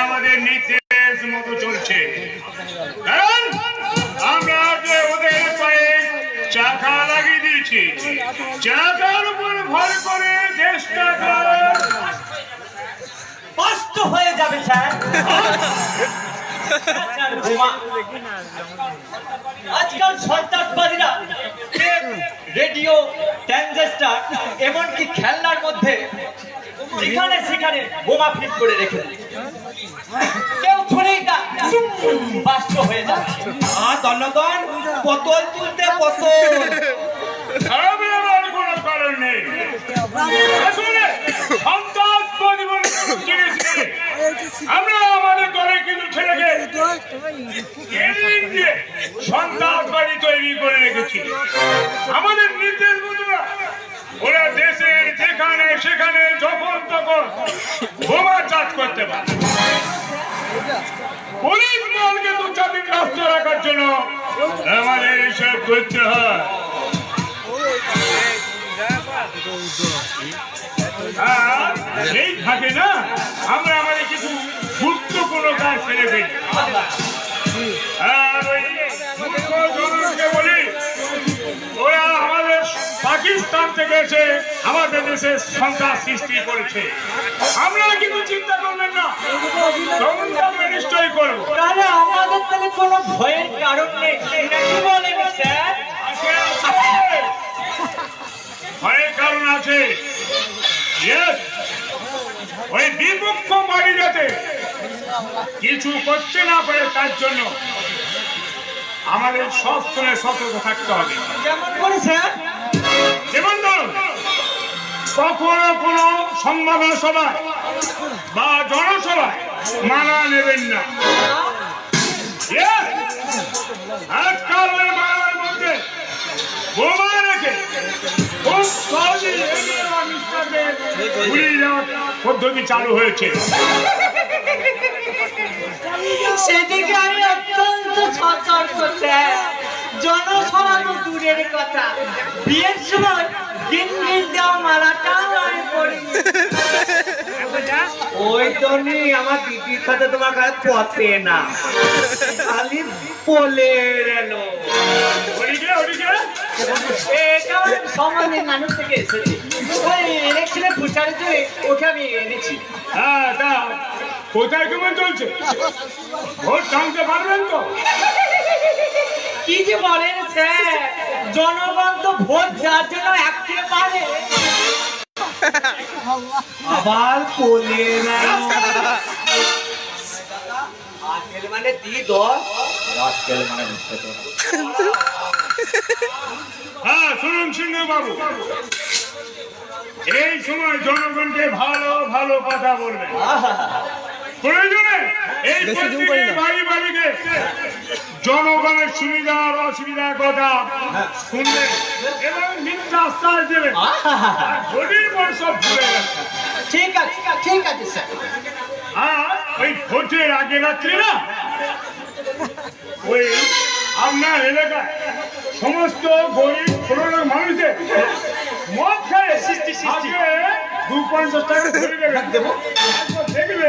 আমাদের নির্দেশ মতো চলছে কারণ আমরা যে ওদের পায়ে চাকা লাগিয়ে দিয়েছি চাকার উপর ভর করে দেশটা কষ্ট হয়ে যাবে, স্যার। আজকাল সন্ত্রাসবাদীরা রেডিও ট্রানজিস্টার এমনকি খেলনার মধ্যে যেখানে সেখানে বোমা ফিট করে রেখে কেউ ছুঁড়েই তা বাস্ত হয়ে যাচ্ছে আর দণ্ডগণ পতল তুলতে পতল কারণ নেই আসলে সন্ত্রাসবাদী বলে জিনিস নেই আমরা আমাদের দলে কিন্তু ছেলেকে ট্রেনিং দিয়ে সন্ত্রাসবাদী তৈরি করে রেখেছি আমাদের নির্দেশ মতো না ওরা দেশের যেখানে সেখানে যখন তখন বোমা চাষ করতে পারে। পুলিশ বলকে দু চার দিন রাস্তা রাখার জন্য আমাদের এসব করতে হয়। সেই থাকে না, আমরা আমাদের কিছু গুরুত্বপূর্ণ কাজ সেরে ফেলি। আর ওই পাকিস্তান থেকে এসে আমাদের দেশে সন্ত্রাস সৃষ্টি করেছে। আমরা কিন্তু চিন্তা করবেন না। আমরা নিশ্চয়ই করব। তাহলে আমাদের তাহলে কোনো ভয়ের কারণ নেই। নাকি বলেন স্যার? আছে, আছে। ভয়ের কারণ আছে। ওই বিপক্ষ বাড়ি যাতে কিছু করতে না পারে তার জন্য আমাদের সব সময় সতর্ক থাকতে হবে। যেমন করে স্যার। কখনো কোনো সম্ভাবনা সভায় বা জনসভায় মানা নেবেন না। পদ্ধতি চালু হয়েছে। সেদিকে আমি অত্যন্ত সতর্ক স্যার জনসভা দূরের কথা। বিয়ের সময় দিন দিন দেওয়া মালাটাও আমি ওই জন্যই আমার দিদির সাথে তোমার কাছে পথে না। খালি বলে এলো মানুষ থেকে এসেছে। ওই ইলেকশনের প্রচারিত ওকে আমি এনেছি। হ্যাঁ তা কোথায় কেমন চলছে? ভোট টানতে পারবেন তো? কি যে বলেন স্যার জনগণ তো ভোট যার জন্য একেবারে আবার আজকের মানে দি দশ আজকের মানে হ্যাঁ শুনুন সিংহ বাবু এই সময় জনগণকে ভালো ভালো কথা বলবেন। প্রয়োজনে এই প্রত্যেকের বাড়ি বাড়িতে জনগণের সুবিধার অসুবিধার কথা শুনবেন এবং মিথ্যা আশ্বাস দেবেন। আর ভোটের পর সব ভুলে যাচ্ছে ঠিক আছে ঠিক আছে স্যার। আর ওই ভোটের আগে রাত্রে না ওই আপনার এলাকায় সমস্ত গরিব ছোট মানুষদের মদ খেয়ে দু পঞ্চাশ টাকা দেবো। দেখবে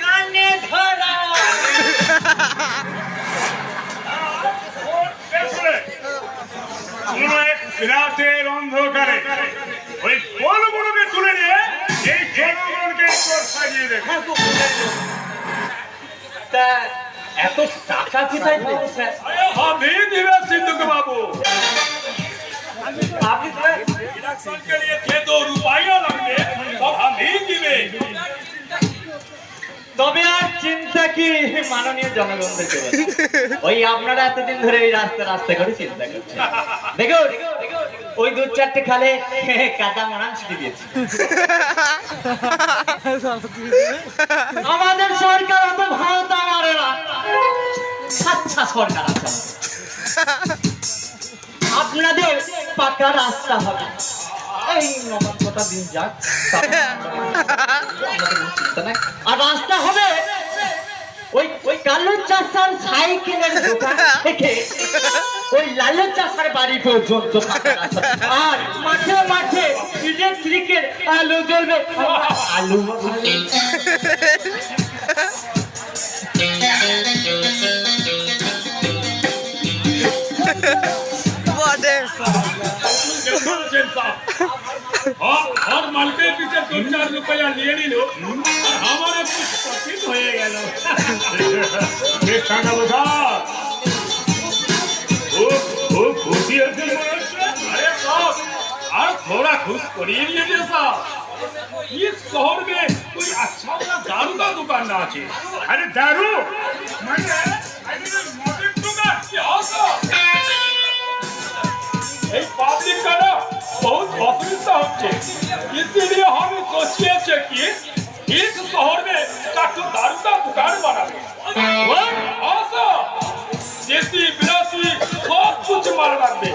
কানে ধরা। কোনো এক রাতের অন্ধকারে ওই বলগুলোকে তুলে নিয়ে এই জনগণকে সাজিয়ে দেবে। তা এত টাকা কোথায় পেলেন স্যার? আমি দিবেন সিন্ধুকে বাবু। আপনি স্যার ইলেকশনকে নিয়ে যে তো রুপাইয়া লাগবে সব আমি দিবে। তবে আর চিন্তা কি? মাননীয় জনগণ থেকে ওই আপনারা এতদিন ধরে এই রাস্তা রাস্তা করে চিন্তা করছেন। দেখুন ওই দু চারটে খালে কাদা মারান ছিটে দিয়েছে। আমাদের সরকার অত ভারত মারে না সরকার আছে আপনাদের পাকা রাস্তা হবে। এই রাস্তা হবে, ওই ওই কালো চাষার সাইকেলের ওই লালু চাষার বাড়ি পর্যন্ত। আর মাঠে মাঠে ইলেকট্রিকের আলো আলু और और माल के पीछे दो चार रुपया लिए नहीं लो हमारे कुछ प्रॉफिट হয়ে গেল বেশ টাকা বোঝা খুব খুব খুশি হয়েছে মনে হচ্ছে अरे साहब আর थोड़ा खुश करिए लीजिए साहब इस शहर में कोई अच्छा सा दारू का दुकान ना আছে अरे दारू মানে আরে মদের দোকান কি হতো এই পাবলিক का ना बहुत असुविधा होते इसीलिए हम सोचिए कि इस शहर में काटू दारू का दुकान बना देसी विलासी सब कुछ मार दे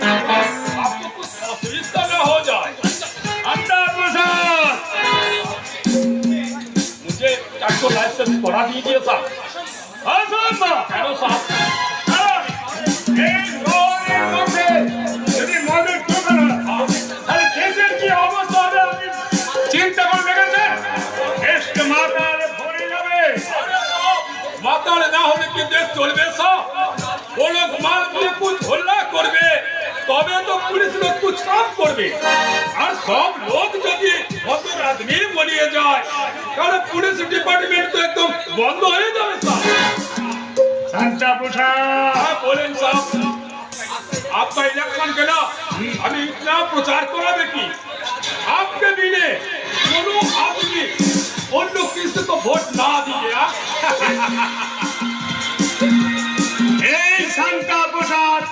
आपको कुछ असुविधा न हो जाए अंडा प्रसाद मुझे चाको लाइसेंस पढ़ा दीजिए साहब हाँ साहब हेलो साहब পুলিশ লোক পুছতাছ করবে। আর সব লোক যদি অত আদমি বলিয়ে যায় কারণ পুলিশ ডিপার্টমেন্ট তো একদম বন্ধ হয়ে যাবে শান্তা প্রসাদ। হ্যাঁ, বলেন সব। आपका इलेक्शन केला अभी इतना प्रचार करा देखी आपके बिने दोनों आदमी उन लोग এই শান্তা প্রসাদ।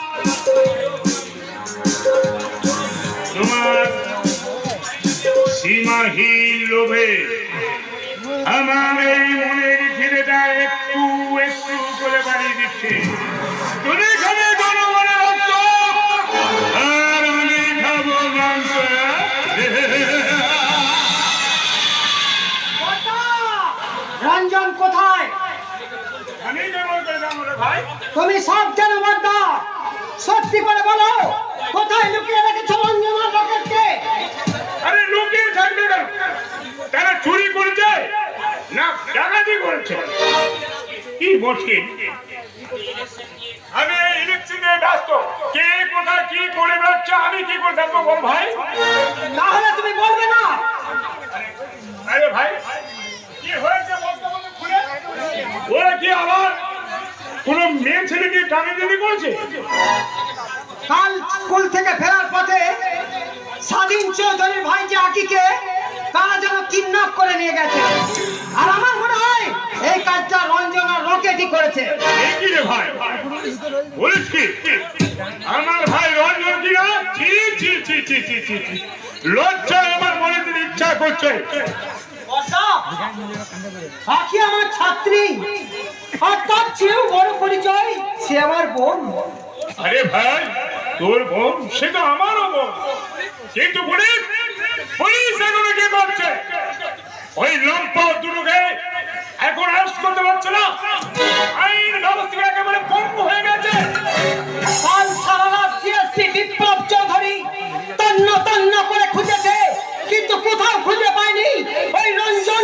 সীমাহীন লোভে আমার এই মনের খিদেটা একটু একটু করে বাড়িয়ে দিচ্ছে। তুমি খাবে জনগণের রক্ত আর আমি খাব মাংস রঞ্জন কোথায়? তুমি সব জানো বর্দা সত্যি করে বলো কোথায় লুকিয়ে রেখেছো আরে লুকিয়ে থাকবে কেন? তারা চুরি করেছে না ডাকাতি করেছে? কি মুশকিল আমি ইলেকশনে ব্যস্ত। কে কোথায় কি করে বেড়াচ্ছে আমি কি করে থাকব বল ভাই? তাহলে তুমি বলবে না। আরে ভাই কি হয়েছে বলতে বলতে খুলে? ওরা কি আবার কোন মেয়ে ছেলেকে টানিটানি করেছে? কাল স্কুল থেকে ফেরার পথে স্বাধীন চৌধুরীর ভাই যে আকিকে তারা যেন কিডন্যাপ করে নিয়ে গেছে। আর আমার মনে হয় এই কাজটা রঞ্জন রকেটই করেছে। ভাই। বলিস কি? আমার ভাই রঞ্জন কি না ছি ছি ছি ছি ছি ছি ছি। আমার মনে ইচ্ছা করছে। আখি আমার ছাত্রী আর তার চেয়েও বড় পরিচয় সে আমার বোন। আরে ভাই তোর বোন সে তো আমারও বোন। কিন্তু পুলিশ পুলিশ এগুলো কি করছে? ওই লম্পা দুটোকে এখন অ্যারেস্ট করতে পারছে না। আইন ব্যবস্থা একেবারে পঙ্গু হয়ে গেছে। তন্ন তন্ন করে খুঁজেছে, কিন্তু কোথাও খুঁজে পায়নি ওই রঞ্জন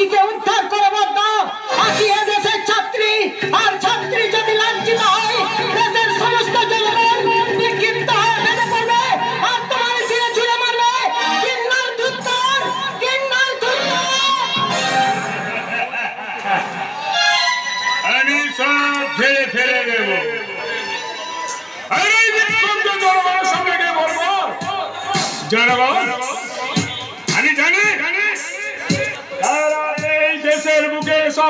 আখিকে উদ্ধার করে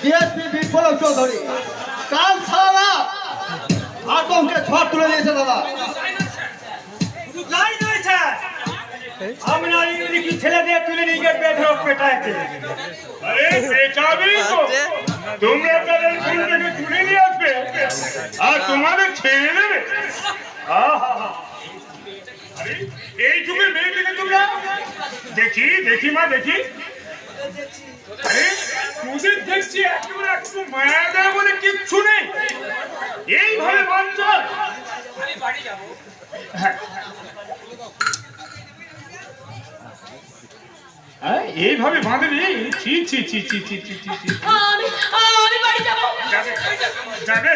ডিএসপি বিপ্লব চৌধুরী কাল সারা আতঙ্কে ঝড় তুলে দিয়েছে দাদা। আপনার ইংরেজি ছেলেদের তুলে নিয়ে গিয়ে বেধরক পেটাইছে। আরে পেছাবি তো। তোমরা তাদের ঘুম তুলে নিয়ে আসবে। আর তোমাদের ছেড়ে দেবে। আহা! এই যুগের মেয়েটিকে তোমরা? দেখি দেখি মা দেখি। আরে তোদের দেখছি একেবারে একটু মায়া দেয় বলে কিচ্ছু নেই। এইভাবে বাঞ্চল হ্যাঁ। এইভাবে বাঁধলি ছি ছি ছি ছি ছি ছি ছি ছি। আমি আমি বাড়ি যাব।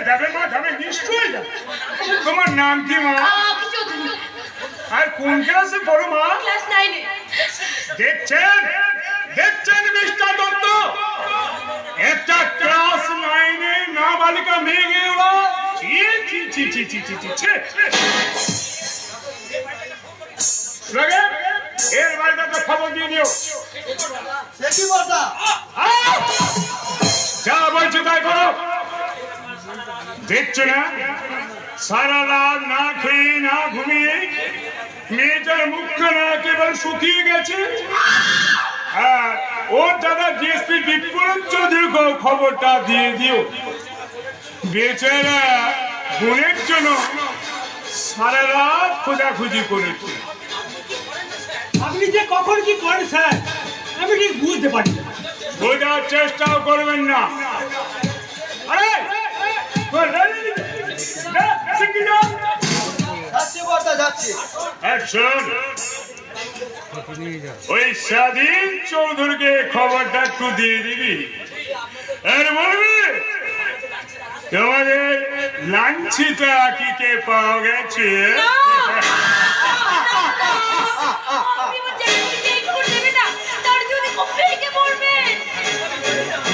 যাবে মা যাবে নিশ্চয়ই যাবে। তোমার নাম কি মা? আর কোন ক্লাসে পড়ো মা? ক্লাস নাইনে। দেখছেন? দেখছেন মিস্টার দত্ত? লাইনে নাবালিকা মেয়ে গিয়ে ওরা এর বাড়িটা তো খবর দিয়ে দিও। যা বলছি তাই করো। দেখছ না? সারা রাত না খেয়ে না ঘুমিয়ে মেয়েটার মুখখানা কেবল শুকিয়ে গেছে। হ্যাঁ ওর দাদা ডিএসপি বিপ্লব চৌধুরী খবরটা দিয়ে দিও বেচারা গুণের জন্য সারা রাত খোঁজাখুঁজি করেছে আপনি যে কখন কি করেন স্যার আমি ঠিক বুঝতে পারি বোঝার চেষ্টাও করবেন না আরে যাচ্ছি যাচ্ছি ওই স্বাধীন চৌধুরীকে খবরটা একটু দিয়ে দিবি? তোমাদের লাঞ্ছিতা আকিকে পাওয়া গেছে?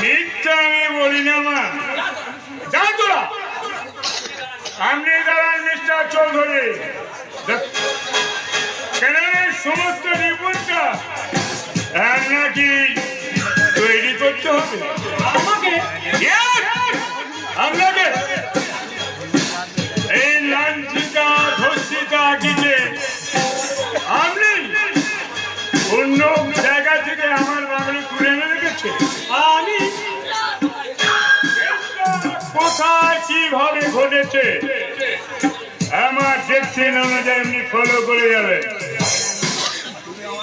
মিথ্যা আমি বলি না, মা। যা দাঁড়ান, মিস্টার চৌধুরী। সমস্ত রিপোর্টটা আর নাকি তৈরি করতে হবে? আমাকে! আপনাকে? এই লাঞ্ছিতা ধর্ষিতা কিনে আপনি অন্য জায়গা থেকে আমার বাগানে তুলে এনে রেখেছে। আমি? কোথায় কীভাবে ঘটেছে? আমার ডেকশন অনুযায়ী এমনি ফলো করে যাবে।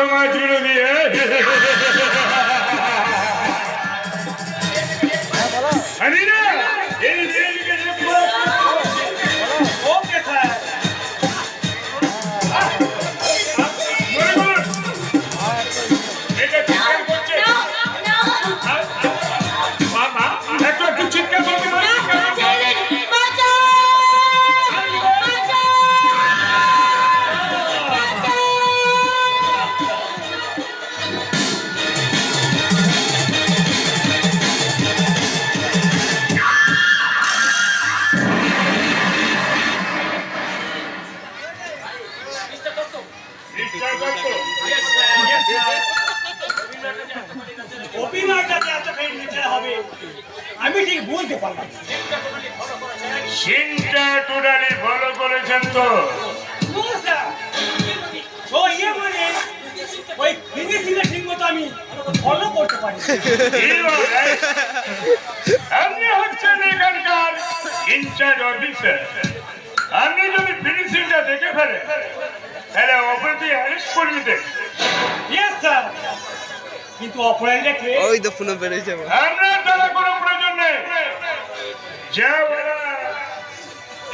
Şamacılığı diye. আপনি হচ্ছেন এখানকার ইনচার্জ অফিসার আপনি যদি ফিনিশিংটা দেখে ফেলেন তাহলে অপরাধী অ্যারেস্ট ইয়েস স্যার কিন্তু অপরাধীরা কে? ওই তো ফোনে আমার। কোনো প্রয়োজন নেই। যা বলা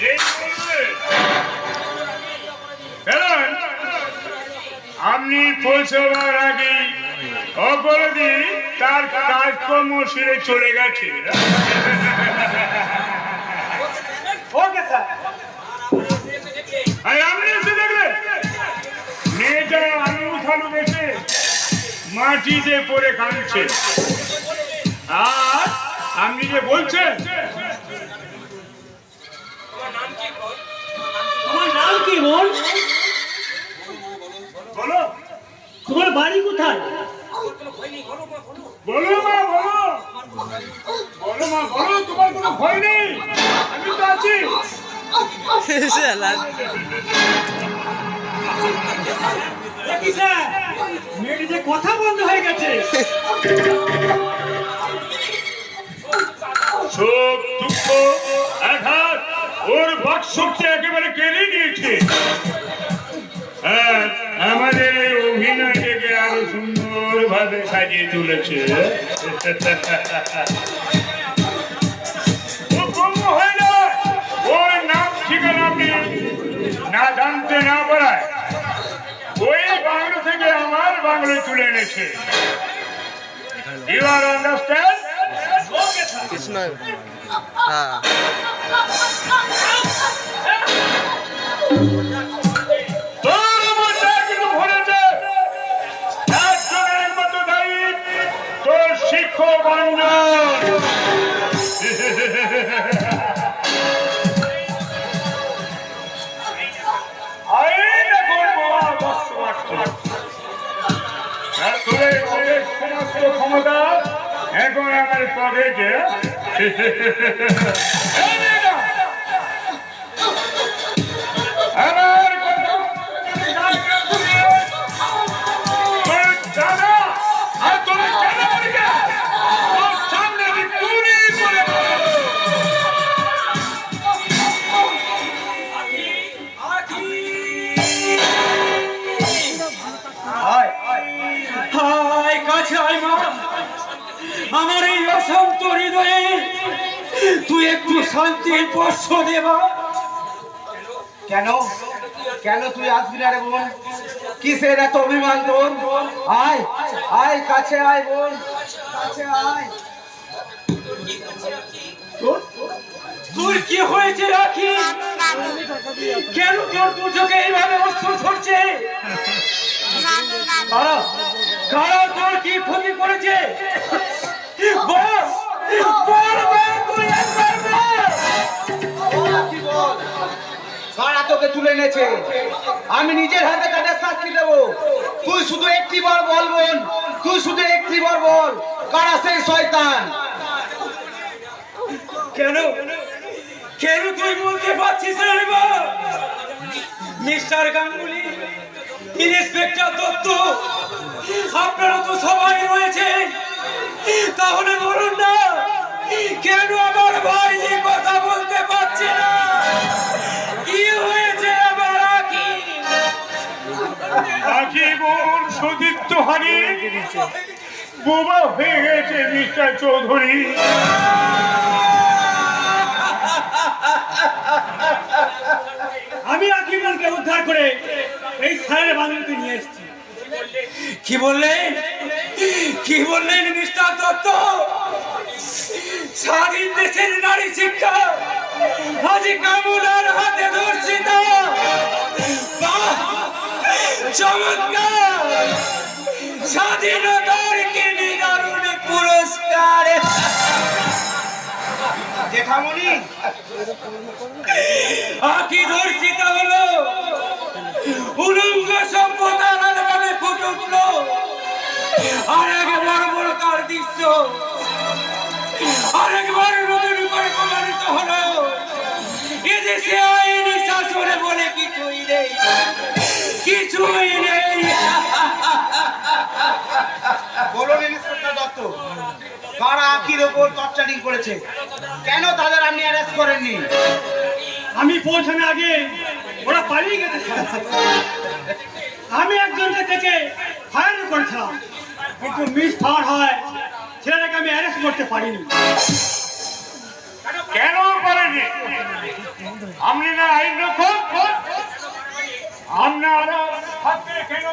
এই কারণ আপনি পৌঁছবার আগে অপরাধী তার কাজকর্ম সেরে চলে গেছে। মেয়েটা আলু মাটিতে পড়ে কাঁদছে। আর আপনি যে বলছেন শালা। কি যে কথা বন্ধ হয়ে গেছে ওর বাকশক্তি একেবারে কেড়ে নিয়েছে আমাদের এই অভিনয়টাকে আরও সুন্দর ভাবে সাজিয়ে তুলেছে বাংলায় তুলে এনেছে। ইউ আর আন্ডারস্ট্যান্ড কৃষ্ণ হ্যাঁ। শিক্ষক ক্ষমতা এখন আমার পদে এই একটু শান্তির স্পর্শ দেবা কেন? কেন তুই আসবি না রে বোন? কিসের এত অভিমান তোর? আয় আয়, কাছে আয় বোন, কাছে আয়। তোর কি হয়েছে রাখি? কেন তোর দু চোখে এইভাবে অস্ত্র ছড়ছে? কারা কারা তোর কি ক্ষতি করেছে? বল বল, তুই একবার কারা তোকে তুলে এনেছে। আমি নিজের হাতে তাদের শাস্তি দেবো। তুই শুধু একটি বার বল বোন। তুই শুধু একটি বার বল। কারা সেই শয়তান? কেন? কেন তুই বলতে পারছিস মিস্টার গাঙ্গুলি, ইন্সপেক্টর দত্ত, আপনারা তো সবাই রয়েছে তাহলে বলুন না। কেন আমার ভাই এই কথা বলতে পারছে না? কি হয়েছে আমার আকি? আজই বোন সতীর্থ হারিয়ে বোবা হয়ে গেছে মিস্টার চৌধুরী। আমি আকিমনকে উদ্ধার করে এই সারের বাংলাতে নিয়ে এসেছি। কি বললেন? কি বললেন মিস্টার দত্ত? স্বাধীন দেশের নারী শিক্ষা আজি কামুলার হাতে বাহ! চমৎকার। স্বাধীনতার কি নিদারুণ পুরস্কার। হলো। আর এক দৃশ্য। আরেকবার নতুন করে প্রমাণিত হলো। এদেশে আইনি শাসনে বলে কিছুই নেই। কিছুই নেই। বলুন ইন্সপেক্টর দত্ত কারা আকির ওপর টর্চারিং করেছে? কেন তাদের আপনি অ্যারেস্ট করেননি? আমি পৌঁছানোর আগে ওরা পালিয়ে গেছে। আমি একজনকে থেকে ফায়ার করেছিলাম। মিস ফায়ার হয় ছেলেটাকে আমি অ্যারেস্ট করতে পারিনি। কেন পারেনি আপনি না আইন আপনারা কেন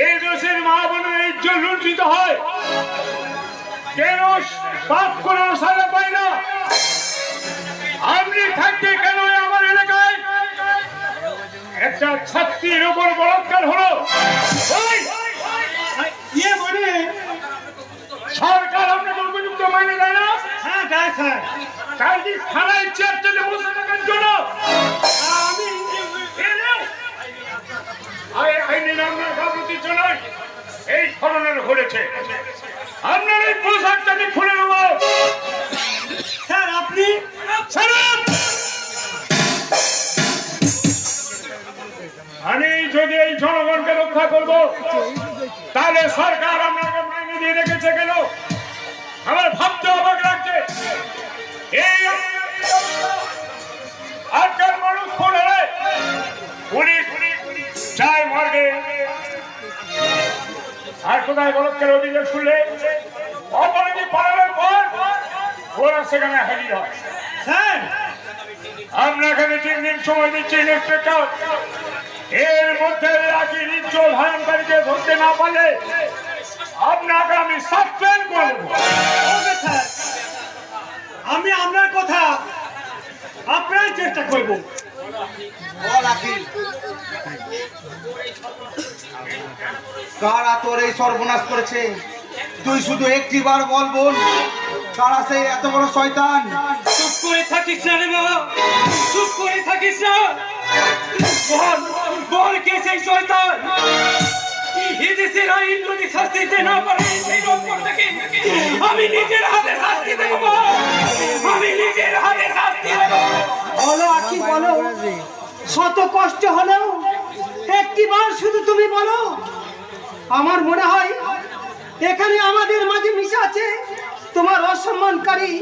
এই দেশের মা বোনের লুণ্ঠিত হয়। কেন পাপ না? আপনি থাকতে কেন আমার এলাকায়? একটা ছাত্রীর উপর বলাৎকার হলো! ইয়ে মানে সরকার আপনাকে উপযুক্ত মানে দেয় না? স্যার। কাল কি থানায় চেয়ার জন্য এই ধরনের ঘটেছে। আপনার এই পোশাকটাকে খুলে নেব। স্যার, আপনি! আমি যদি এই জনগণকে রক্ষা করব, তাহলে সরকার কোথায় বলৎকার অভিযোগ শুনলে অপরাধী পালানোর পর ওরা সেখানে হাজির হয়। স্যার! আমরা এখানে তিন দিন সময় দিচ্ছি ইন্সপেক্টর এর মধ্যে রাখি নিশ্চয় ভায়ঙ্কারীকে ধরতে না পারলে আপনাকে আমি সাসপেন্ড করে দেবো। আমি আপনার কথা আপনার চেষ্টা করব। কারা তোর এই সর্বনাশ করেছে? তুই শুধু একটি বার বল বোন। কারা সেই এত বড় শয়তান? চুপ করে থাকিস না রে বাবা চুপ করে থাকিস না। বল বল কে সেই শয়তান? এদেশের আইন যদি শাস্তি দিতে আমি নিজের হাতে শাস্তি দেব আমি নিজের হাতে বলো আকি বলো। শত কষ্ট হলেও একটিবার শুধু তুমি বলো। আমার মনে হয় এখানে আমাদের মাঝে মিশে আছে তোমার অসম্মানকারী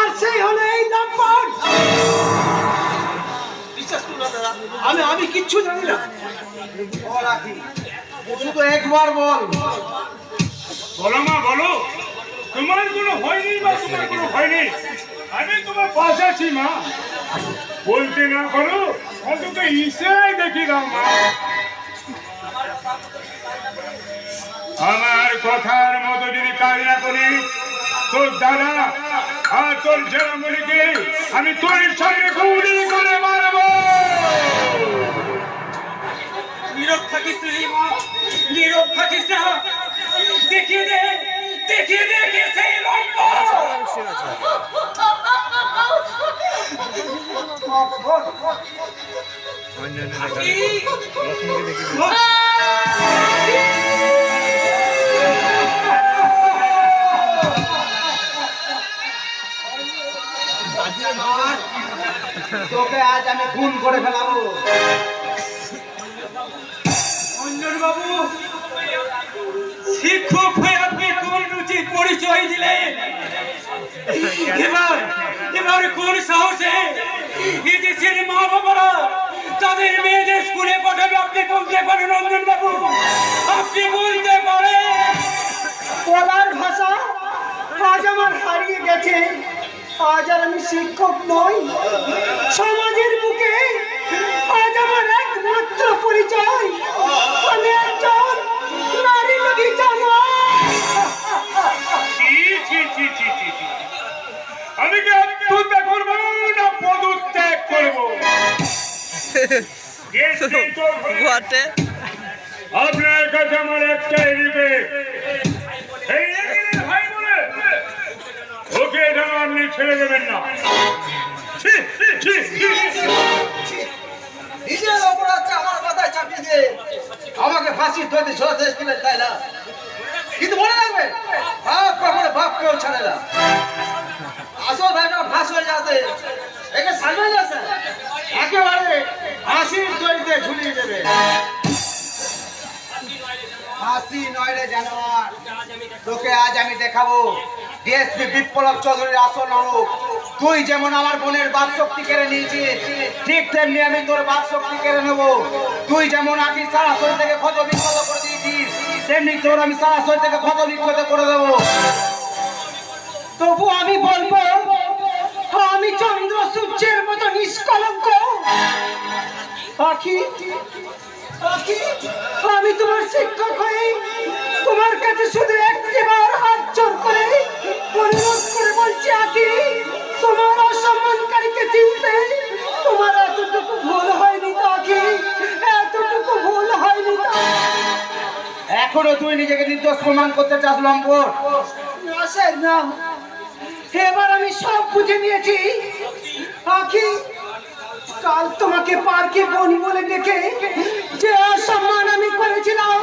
আর সেই হলো এই লম্পট আমি আমি কিচ্ছু জানি না। বল শুধু একবার বল। বলো মা বলো। তোমার কোনো হয়নি বা তোমার কোনো হয়নি? আমি তোমার পাশে আছি, মা। বলতে না করো অন্তত ইসে দেখি দাও মা। আমার কথার মতো যদি কাজ না করি তোর দাদা আর তোর জনমণিকে আমি তোর সঙ্গে গুলি করে মারবো। নীরব থাকিস না নীরব থাকিস না। দেখিয়ে দে। দেখিয়ে দে কে? সেই তোকে আজ আমি খুন করে ফেলাবো। অঞ্জন বাবু শিক্ষক পরিচয় দিলেন। এবার এবার কোন সাহসে বিদেশের মা বাবারা তাদের মেয়েদের স্কুলে পাঠাবে? আপনি বলতে পারেন অঞ্জন বাবু। আপনি বলতে পারেন। বলার ভাষা আজ আমার হারিয়ে গেছে। আজ আর আমি শিক্ষক নই। সমাজের বুকে বটে আপনার কাছে আমার একটাই বলে ওকে যেন আপনি ছেড়ে দেবেন না। নিজের অপরাধটা আমার মাথায় চাপিয়ে দিয়ে আমাকে ফাঁসি ধরতে ঝোলাতে এসেছিলেন তাই না? কিন্তু মনে রাখবে বাপ কখনো বাপ কেউ ছাড়ে না। আসল ভাইটা ফাঁস হয়ে যাতে একে সামনে যাচ্ছে একেবারে হাসির দড়িতে ঝুলিয়ে দেবে। হাসি নয় রে তোকে আজ আমি দেখাবো। তুই যেমন আমার বোনের কেড়ে নিয়েছিস, ঠিক তেমনি আমি তোর কেড়ে নেব। তুই যেমন থেকে করে দিয়েছিস, তেমনি তোর আমি থেকে ক্ষত বিক্ষত করে দেবো। তবু আমি বলব আমি চন্দ্র সূর্যের মতো নিষ্কলঙ্ক। পাখি পাখি আমি তোমার শিক্ষক হয়ে তোমার কাছে শুধু একটিবার হাত জোর করে অনুরোধ করে বলছি আকি তোমার অসম্মানকারীকে চিনতে তোমার এতটুকু ভুল হয়নি তাকি এতটুকু ভুল হয়নি এখনও তুই নিজেকে নির্দোষ প্রমাণ করতে চাস লম্বর না স্যার না। এবার আমি সব বুঝে নিয়েছি। আখি কাল তোমাকে পার্কে বনি বলে ডেকে যে অসম্মান আমি করেছিলাম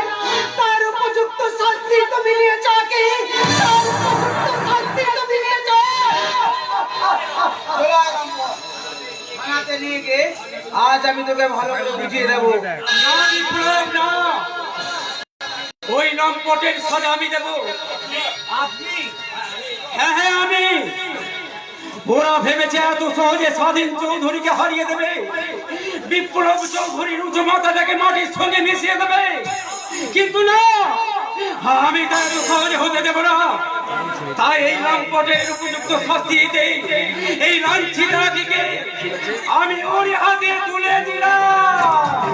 তার উপযুক্ত শাস্তি তুমি নিয়েছ আখি। তার উপযুক্ত শাস্তি তুমি নিয়েছ। নিয়ে গিয়ে আজ আমি তোকে ভালো করে বুঝিয়ে দেবো। না বিপ্লব না। ওই লম্পটের সাজা আমি দেব। আপনি হ্যাঁ হ্যাঁ আমি। ওরা ভেবেছে এত সহজে স্বাধীন চৌধুরীকে হারিয়ে দেবে। বিপ্লব চৌধুরীর উঁচু মাথাটাকে মাটির সঙ্গে মিশিয়ে দেবে। কিন্তু না, আমি তা এত সহজে হতে দেব না। তাই এই লম্পটের উপযুক্ত শাস্তি দিতে এই লাঞ্ছিতাটিকে আমি ওর হাতে তুলে দিলাম।